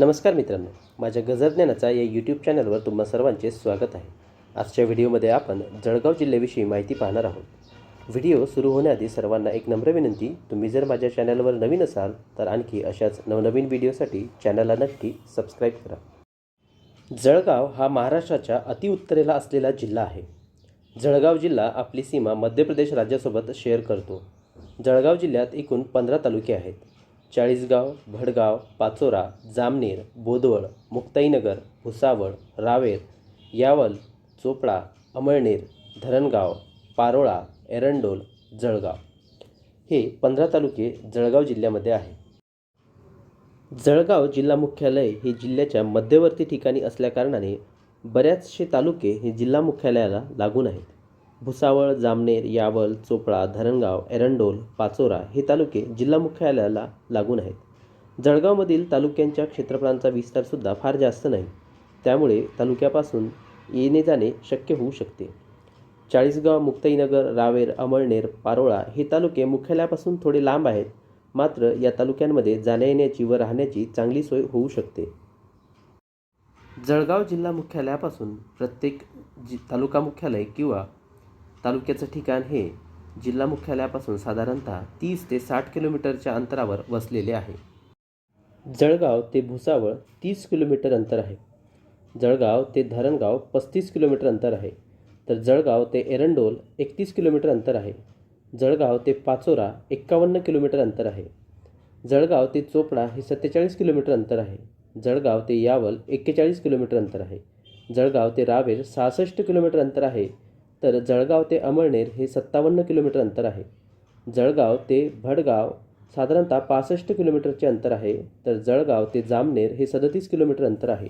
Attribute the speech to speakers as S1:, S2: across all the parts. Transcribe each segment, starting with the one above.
S1: नमस्कार मित्रांनो माझ्या गजरज्ञानाचा या यूट्यूब चॅनलवर तुम्हा सर्वांचे स्वागत आहे. आजच्या व्हिडिओमध्ये आपण जळगाव जिल्ह्याविषयी माहिती पाहणार आहोत. व्हिडिओ सुरू होण्याआधी सर्वांना एक नम्र विनंती तुम्ही जर माझ्या चॅनलवर नवीन असाल तर आणखी अशाच नवनवीन व्हिडिओसाठी चॅनलला नक्की सबस्क्राईब करा. जळगाव हा महाराष्ट्राच्या अतिउत्तरेला असलेला जिल्हा आहे. जळगाव जिल्हा आपली सीमा मध्य प्रदेश राज्यासोबत शेअर करतो. जळगाव जिल्ह्यात एकूण पंधरा तालुके आहेत. चाळीसगाव भडगाव पाचोरा जामनेर बोदवळ मुक्ताईनगर भुसावळ रावेर यावल चोपडा अमळनेर धरणगाव पारोळा एरंडोल जळगाव. हे पंधरा तालुके जळगाव जिल्ह्यामध्ये आहे. जळगाव जिल्हा मुख्यालय हे जिल्ह्याच्या मध्यवर्ती ठिकाणी असल्याकारणाने बऱ्याचशे तालुके हे जिल्हा मुख्यालयाला लागून आहेत. भुसावळ जामनेर यावल चोपळा धरणगाव एरंडोल पाचोरा हे तालुके जिल्हा मुख्यालयाला लागून आहेत. जळगावमधील तालुक्यांच्या क्षेत्रफळांचा विस्तारसुद्धा फार जास्त नाही. त्यामुळे तालुक्यापासून येणे जाणे शक्य होऊ शकते. चाळीसगाव मुक्ताईनगर रावेर अमळनेर पारोळा हे तालुके मुख्यालयापासून थोडे लांब आहेत. मात्र या तालुक्यांमध्ये जाण्या येण्याची व राहण्याची चांगली सोय होऊ शकते. जळगाव जिल्हा मुख्यालयापासून प्रत्येक जि तालुका मुख्यालय किंवा तालुक्याचं ठिकाण हे जिल्हा मुख्यालयापासून साधारणतः तीस ते साठ किलोमीटरच्या अंतरावर वसलेले आहे. जळगाव ते भुसावळ तीस किलोमीटर अंतर आहे. जळगाव ते धरणगाव पस्तीस किलोमीटर अंतर आहे. तर जळगाव ते एरंडोल एकतीस किलोमीटर अंतर आहे. जळगाव ते पाचोरा एक्कावन्न किलोमीटर अंतर आहे. जळगाव ते चोपडा हे सत्तेचाळीस किलोमीटर अंतर आहे. जळगाव ते यावल एक्केचाळीस किलोमीटर अंतर आहे. जळगाव ते रावेर सहासष्ट किलोमीटर अंतर आहे. तर जळगाव ते अमळनेर हे सत्तावन्न किलोमीटर अंतर आहे. जळगाव ते भडगाव साधारणतः पासष्ट किलोमीटरचे अंतर आहे. तर जळगाव ते जामनेर हे सदतीस किलोमीटर अंतर आहे.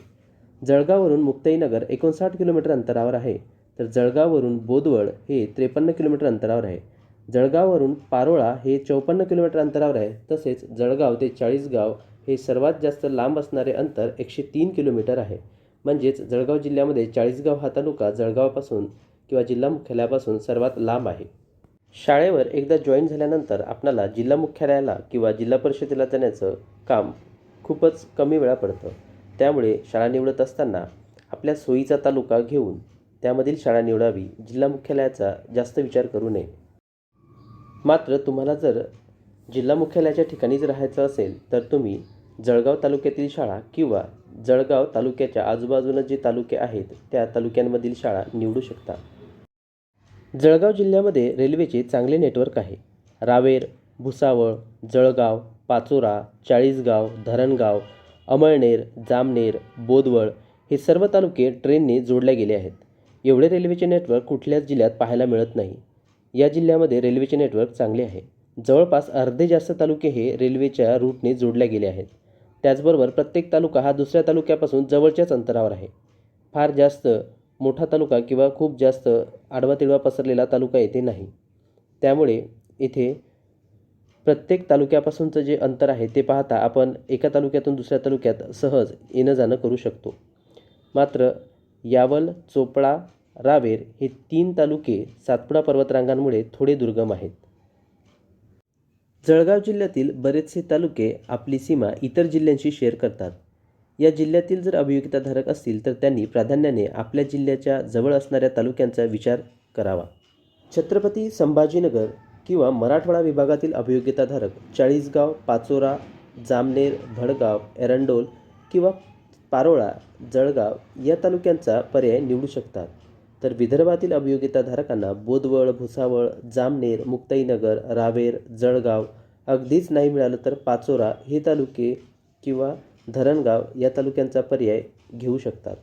S1: जळगाववरून मुक्ताईनगर एकोणसाठ किलोमीटर अंतरावर आहे. तर जळगाववरून बोदवड हे त्रेपन्न किलोमीटर अंतरावर आहे. जळगाववरून पारोळा हे चौपन्न किलोमीटर अंतरावर आहे. तसेच जळगाव ते चाळीसगाव हे सर्वात जास्त लांब असणारे अंतर एकशे तीन किलोमीटर आहे. म्हणजेच जळगाव जिल्ह्यामध्ये चाळीसगाव हा तालुका जळगावापासून किंवा जिल्हा मुख्यालयापासून सर्वात लांब आहे. शाळेवर एकदा जॉईन झाल्यानंतर आपणाला जिल्हा मुख्यालयाला किंवा जिल्हा परिषदेला जाण्याचं काम खूपच कमी वेळा पडतं. त्यामुळे शाळा निवडत असताना आपल्या सोयीचा तालुका घेऊन त्यामधील शाळा निवडावी जिल्हा मुख्यालयाचा जास्त विचार करू नये. मात्र तुम्हाला जर जिल्हा मुख्यालयाच्या ठिकाणीच राहायचं असेल तर तुम्ही जळगाव तालुक्यातील शाळा किंवा जळगाव तालुक्याच्या आजूबाजूनं जे तालुके आहेत त्या तालुक्यांमधील शाळा निवडू शकता. जळगाव जिल्ह्यामध्ये रेल्वेचे चांगले नेटवर्क आहे. रावेर भुसावळ जळगाव पाचोरा चाळीसगाव धरणगाव अमळनेर जामनेर बोदवळ हे सर्व तालुके ट्रेनने जोडले गेले आहेत. एवढे रेल्वेचे नेटवर्क कुठल्याच जिल्ह्यात पाहायला मिळत नाही. या जिल्ह्यामध्ये रेल्वेचे नेटवर्क चांगले आहे. जवळपास अर्धे जास्त तालुके हे रेल्वेच्या रूटने जोडले गेले आहेत. त्याचबरोबर प्रत्येक तालुका हा दुसऱ्या तालुक्यापासून जवळच्याच अंतरावर आहे. फार जास्त मोठा तालुका किंवा खूप जास्त आडवा तिडवा पसरलेला तालुका येथे नाही. त्यामुळे इथे प्रत्येक तालुक्यापासूनचं जे अंतर आहे ते पाहता आपण एका तालुक्यातून दुसऱ्या तालुक्यात सहज येणं जाणं करू शकतो. मात्र यावल चोपडा रावेर हे तीन तालुके सातपुडा पर्वतरांगांमुळे थोडे दुर्गम आहेत. जळगाव जिल्ह्यातील बरेचसे तालुके आपली सीमा इतर जिल्ह्यांशी शेअर करतात. या जिल्ह्यातील जर अभियोगिताधारक असतील तर त्यांनी प्राधान्याने आपल्या जिल्ह्याच्या जवळ असणाऱ्या तालुक्यांचा विचार करावा. छत्रपती संभाजीनगर किंवा मराठवाडा विभागातील अभियोगिताधारक चाळीसगाव पाचोरा जामनेर भडगाव एरंडोल किंवा पारोळा जळगाव या तालुक्यांचा पर्याय निवडू शकतात. तर विदर्भातील अभियोगिताधारकांना बोदवळ भुसावळ जामनेर मुक्ताईनगर रावेर जळगाव अगदीच नाही मिळालं तर पाचोरा हे तालुके किंवा धरणगाव या तालुक्यांचा पर्याय घेऊ शकतात.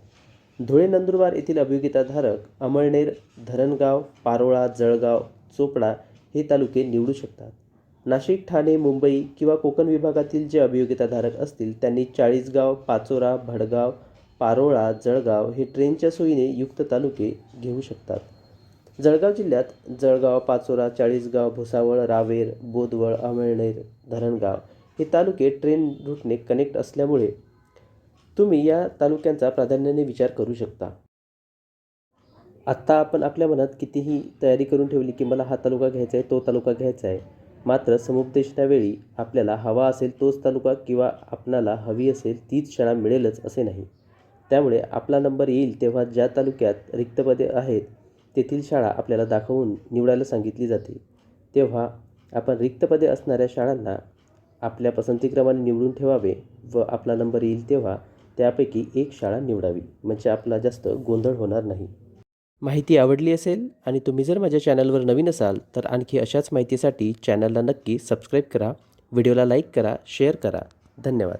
S1: धुळे नंदुरबार येथील अभियोगिताधारक अमळनेर धरणगाव पारोळा जळगाव चोपडा हे तालुके निवडू शकतात. नाशिक ठाणे मुंबई किंवा कोकण विभागातील जे अभियोगिताधारक असतील त्यांनी चाळीसगाव पाचोरा भडगाव पारोळा जळगाव हे ट्रेनच्या सोयीने युक्त तालुके घेऊ शकतात. जळगाव जिल्ह्यात जळगाव पाचोरा चाळीसगाव भुसावळ रावेर बोदवळ अमळनेर धरणगाव हे तालुके ट्रेन रूटने कनेक्ट असल्यामुळे तुम्ही या तालुक्यांचा प्राधान्याने विचार करू शकता. आत्ता आपण आपल्या मनात कितीही तयारी करून ठेवली की मला हा तालुका घ्यायचा आहे तो तालुका घ्यायचा आहे मात्र समुपदेशनावेळी आपल्याला हवा असेल तोच तालुका किंवा आपणाला हवी असेल तीच शाळा मिळेलच असे नाही. त्यामुळे आपला नंबर येईल तेव्हा ज्या तालुक्यात रिक्त पदे आहेत तेथील शाळा आपल्याला दाखवून निवडायला सांगितली जाते. तेव्हा आपण रिक्त पदे असणाऱ्या शाळांना आपल्या पसंतीक्रमाने निवडून ठेवावे व आपला नंबर येईल तेव्हा त्यापैकी एक शाळा निवडावी. म्हणजे आपला जास्त गोंधळ होणार नाही. माहिती आवडली असेल आणि तुम्ही जर माझ्या चॅनलवर नवीन असाल तर आणखी अशाच माहितीसाठी चॅनलला नक्की सबस्क्राईब करा व्हिडिओला लाईक करा शेअर करा. धन्यवाद.